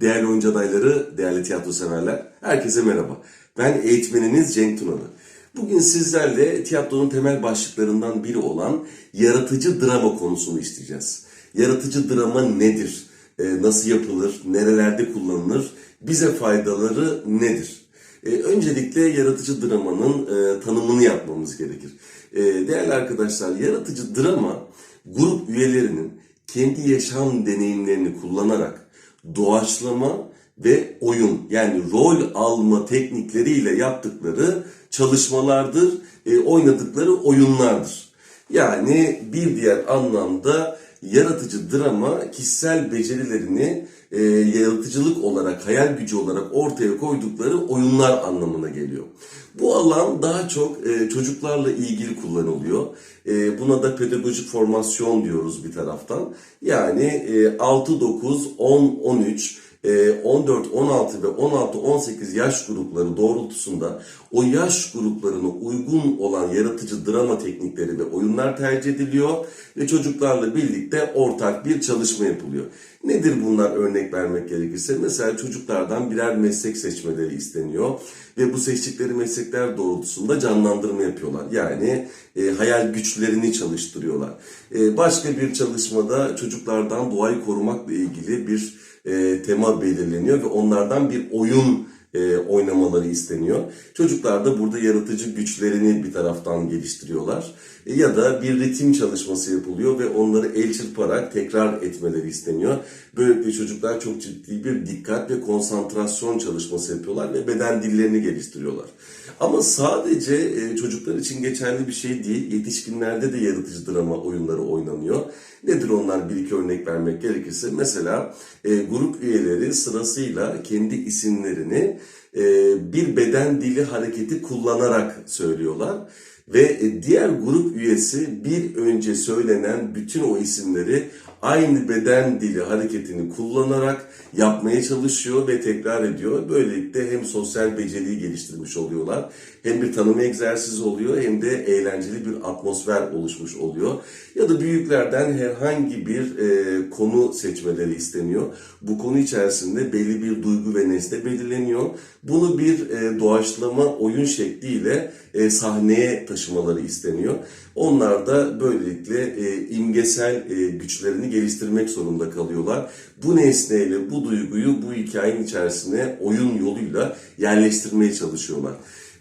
Değerli oyuncu adayları, değerli tiyatro severler, herkese merhaba. Ben eğitmeniniz Cenk Tunalı. Bugün sizlerle tiyatronun temel başlıklarından biri olan yaratıcı drama konusunu işleyeceğiz. Yaratıcı drama nedir? Ee, nasıl yapılır? Nerelerde kullanılır? Bize faydaları nedir? Ee, öncelikle yaratıcı dramanın e, tanımını yapmamız gerekir. Ee, değerli arkadaşlar, yaratıcı drama grup üyelerinin kendi yaşam deneyimlerini kullanarak doğaçlama ve oyun yani rol alma teknikleriyle yaptıkları çalışmalardır, e, oynadıkları oyunlardır. Yani bir diğer anlamda yaratıcı drama kişisel becerilerini e, yaratıcılık olarak, hayal gücü olarak ortaya koydukları oyunlar anlamına geliyor. Bu alan daha çok e, çocuklarla ilgili kullanılıyor. E, buna da pedagojik formasyon diyoruz bir taraftan. Yani e, 6, 9, 10, 13, e, 14, 16 ve 16, 18 yaş grupları doğrultusunda o yaş gruplarına uygun olan yaratıcı drama teknikleri ve oyunlar tercih ediliyor ve çocuklarla birlikte ortak bir çalışma yapılıyor. Nedir bunlar örnek vermek gerekirse? Mesela çocuklardan birer meslek seçmeleri isteniyor ve bu seçtikleri meslekler doğrultusunda canlandırma yapıyorlar. Yani e, hayal güçlerini çalıştırıyorlar. E, başka bir çalışmada çocuklardan doğayı korumakla ilgili bir e, tema belirleniyor ve onlardan bir oyun e, oynamaları isteniyor. Çocuklar da burada yaratıcı güçlerini bir taraftan geliştiriyorlar. E, ya da bir ritim çalışması yapılıyor ve onları el çırparak tekrar etmeleri isteniyor. Böylelikle çocuklar çok ciddi bir dikkat ve konsantrasyon çalışması yapıyorlar ve beden dillerini geliştiriyorlar. Ama sadece e, çocuklar için geçerli bir şey değil. Yetişkinlerde de yaratıcı drama oyunları oynanıyor. Nedir onlar bir iki örnek vermek gerekirse? Mesela e, grup üyeleri sırasıyla kendi isimlerini bir beden dili hareketi kullanarak söylüyorlar. Ve e, diğer grup üyesi bir önce söylenen bütün o isimleri aynı beden dili hareketini kullanarak yapmaya çalışıyor ve tekrar ediyor. Böylelikle hem sosyal beceriyi geliştirmiş oluyorlar, hem bir tanıma egzersizi oluyor, hem de eğlenceli bir atmosfer oluşmuş oluyor. Ya da büyüklerden herhangi bir e, konu seçmeleri isteniyor. Bu konu içerisinde belli bir duygu ve nesne belirleniyor. Bunu bir e, doğaçlama oyun şekliyle e, sahneye taşımaları isteniyor. Onlar da böylelikle e, imgesel e, güçlerini geliştirmek zorunda kalıyorlar. Bu nesneyle bu duyguyu bu hikayenin içerisine oyun yoluyla yerleştirmeye çalışıyorlar.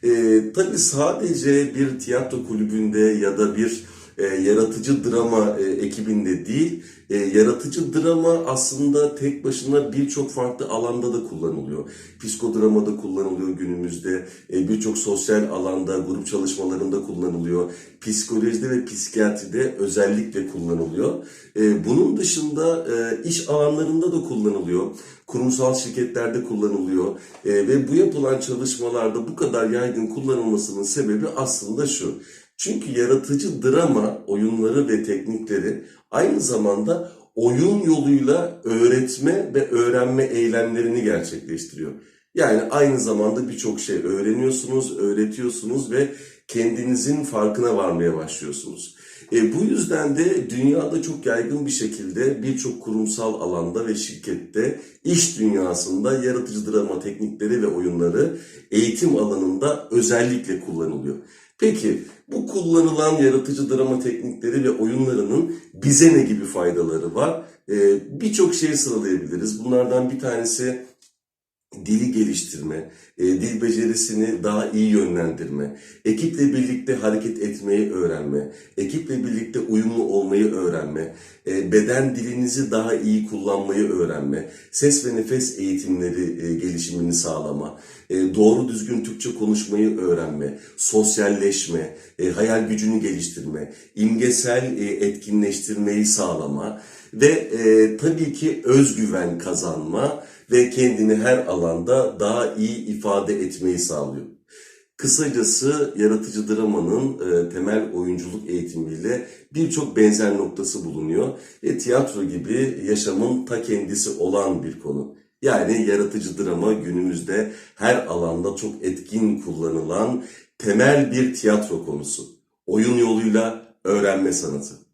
E, tabii sadece bir tiyatro kulübünde ya da bir e, yaratıcı drama e, ekibinde değil, e, yaratıcı drama aslında tek başına birçok farklı alanda da kullanılıyor. Psikodramada kullanılıyor günümüzde, e, birçok sosyal alanda, grup çalışmalarında kullanılıyor. Psikolojide ve psikiyatride özellikle kullanılıyor. E, bunun dışında e, iş alanlarında da kullanılıyor. Kurumsal şirketlerde kullanılıyor. E, ve bu yapılan çalışmalarda bu kadar yaygın kullanılmasının sebebi aslında şu. Çünkü yaratıcı drama oyunları ve teknikleri aynı zamanda oyun yoluyla öğretme ve öğrenme eylemlerini gerçekleştiriyor. Yani aynı zamanda birçok şey öğreniyorsunuz, öğretiyorsunuz ve kendinizin farkına varmaya başlıyorsunuz. E, bu yüzden de dünyada çok yaygın bir şekilde birçok kurumsal alanda ve şirkette iş dünyasında yaratıcı drama teknikleri ve oyunları eğitim alanında özellikle kullanılıyor. Peki bu kullanılan yaratıcı drama teknikleri ve oyunlarının bize ne gibi faydaları var? Ee, Birçok şey sıralayabiliriz. Bunlardan bir tanesi dili geliştirme, e, dil becerisini daha iyi yönlendirme, ekiple birlikte hareket etmeyi öğrenme, ekiple birlikte uyumlu olmayı öğrenme, e, beden dilinizi daha iyi kullanmayı öğrenme, ses ve nefes eğitimleri e, gelişimini sağlama, e, doğru düzgün Türkçe konuşmayı öğrenme, sosyalleşme, e, hayal gücünü geliştirme, imgesel e, etkinleştirmeyi sağlama ve e, tabii ki özgüven kazanma ve kendini her alanda daha iyi ifade etmeyi sağlıyor. Kısacası yaratıcı dramanın e, temel oyunculuk eğitimiyle birçok benzer noktası bulunuyor ve tiyatro gibi yaşamın ta kendisi olan bir konu. Yani yaratıcı drama günümüzde her alanda çok etkin kullanılan temel bir tiyatro konusu. Oyun yoluyla öğrenme sanatı.